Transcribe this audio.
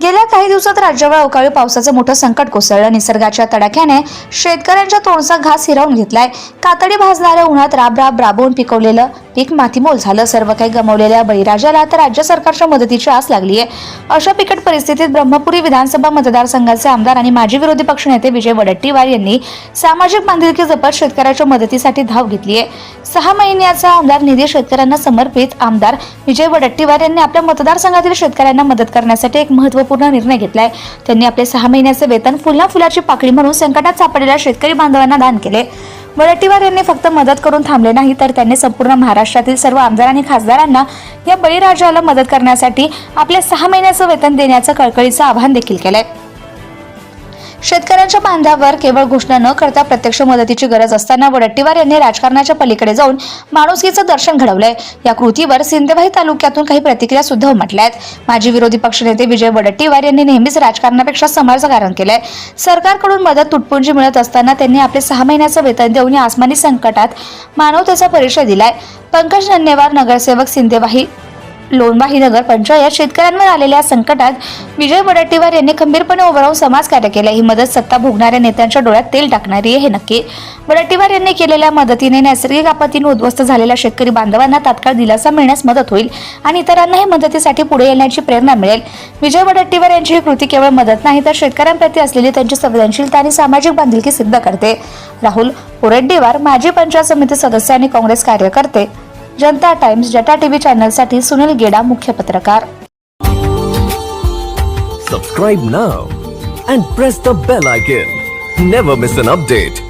गेल्या काही दिवसात राज्यावर अवकाळी पावसाचं मोठं संकट कोसळलं. निसर्गाच्या तडाख्याने शेतकऱ्यांच्या तोंडचा घास हिरावून घेतलाय. कातडी भाजणाऱ्या उन्हात राब राब राबवून पिकवलेलं पीक मातीमोल झालं. सर्व काही गमावलेल्या बळीराजाला आता राज्य सरकारच्या मदतीची आस लागली आहे अशा बिकट परिस्थितीत ब्रह्मपुरी विधानसभा मतदारसंघाचे आमदार आणि माजी विरोधी पक्षनेते विजय वडट्टीवार यांनी सामाजिक बांधिलकी जपत शेतकऱ्याच्या मदतीसाठी धाव घेतली आहे सहा महिन्याचा आमदार निधी शेतकऱ्यांना समर्पित आमदार विजय वडट्टीवार यांनी आपल्या मतदारसंघातील शेतकऱ्यांना मदत करण्यासाठी एक महत्त्वपूर्ण निर्णय घेतलाय. त्यांनी आपले सहा महिन्याचे वेतन फुलना फुलाची पाकळी म्हणून संकटात सापडलेल्या शेतकरी बांधवांना दान केले. वडट्टीवार यांनी फक्त मदत करून थांबले नाही तर त्यांनी संपूर्ण महाराष्ट्रातील सर्व आमदार आणि खासदारांना या बळीराजाला मदत करण्यासाठी आपल्या सहा महिन्याचं वेतन देण्याचं कळकळीचं आवाहन देखील केलंय. शेतकऱ्यांच्या बांधावर केवळ घोषणा न करता प्रत्यक्ष मदतीची गरज असताना वडट्टीवार यांनी राजकारणाच्या पलीकडे जाऊन माणुसकीचं दर्शन घडवलंय. या कृतीवर सिंदेवाही तालुक्यातून काही प्रतिक्रिया सुद्धा उमटल्या आहेत माजी विरोधी पक्षनेते विजय वडट्टीवार यांनी नेहमीच राजकारणापेक्षा समाजकारण केलंय. सरकारकडून मदत तुटपुंजी मिळत असताना त्यांनी आपले सहा महिन्याचं वेतन देऊन या आसमानी संकटात मानवतेचा परिचय दिलाय. पंकज धन्यवाद नगरसेवक सिंदेवाही लोणवाही नगर पंचायत शेतकऱ्यांवर आलेल्या संकटात विजय वडट्टीवार यांनी खंबीरपणे उभं राहून समाजकार्य केला. ही मदत सत्ता भोगणाऱ्या नेत्यांच्या डोळ्यात तेल टाकणारी आहे हे नक्की. वडट्टीवार यांनी केलेल्या मदतीने नैसर्गिक आपत्तीने उद्ध्वस्त झालेल्या शेतकरी बांधवांना तात्काळ दिलासा मिळण्यास मदत होईल आणि इतरांनाही मदतीसाठी पुढे येण्याची प्रेरणा मिळेल. विजय वडट्टीवार यांची ही कृती केवळ मदत नाही तर शेतकऱ्यांप्रती असलेली त्यांची संवेदनशीलता आणि सामाजिक बांधिलकी सिद्ध करते. राहुल वडट्टीवार माजी पंचायत समिती सदस्य आणि काँग्रेस कार्यकर्ते. जनता टाइम्स जटा टीव्ही चॅनलसाठी सुनील गेडा मुख्य पत्रकार subscribe now and press the bell icon never miss an update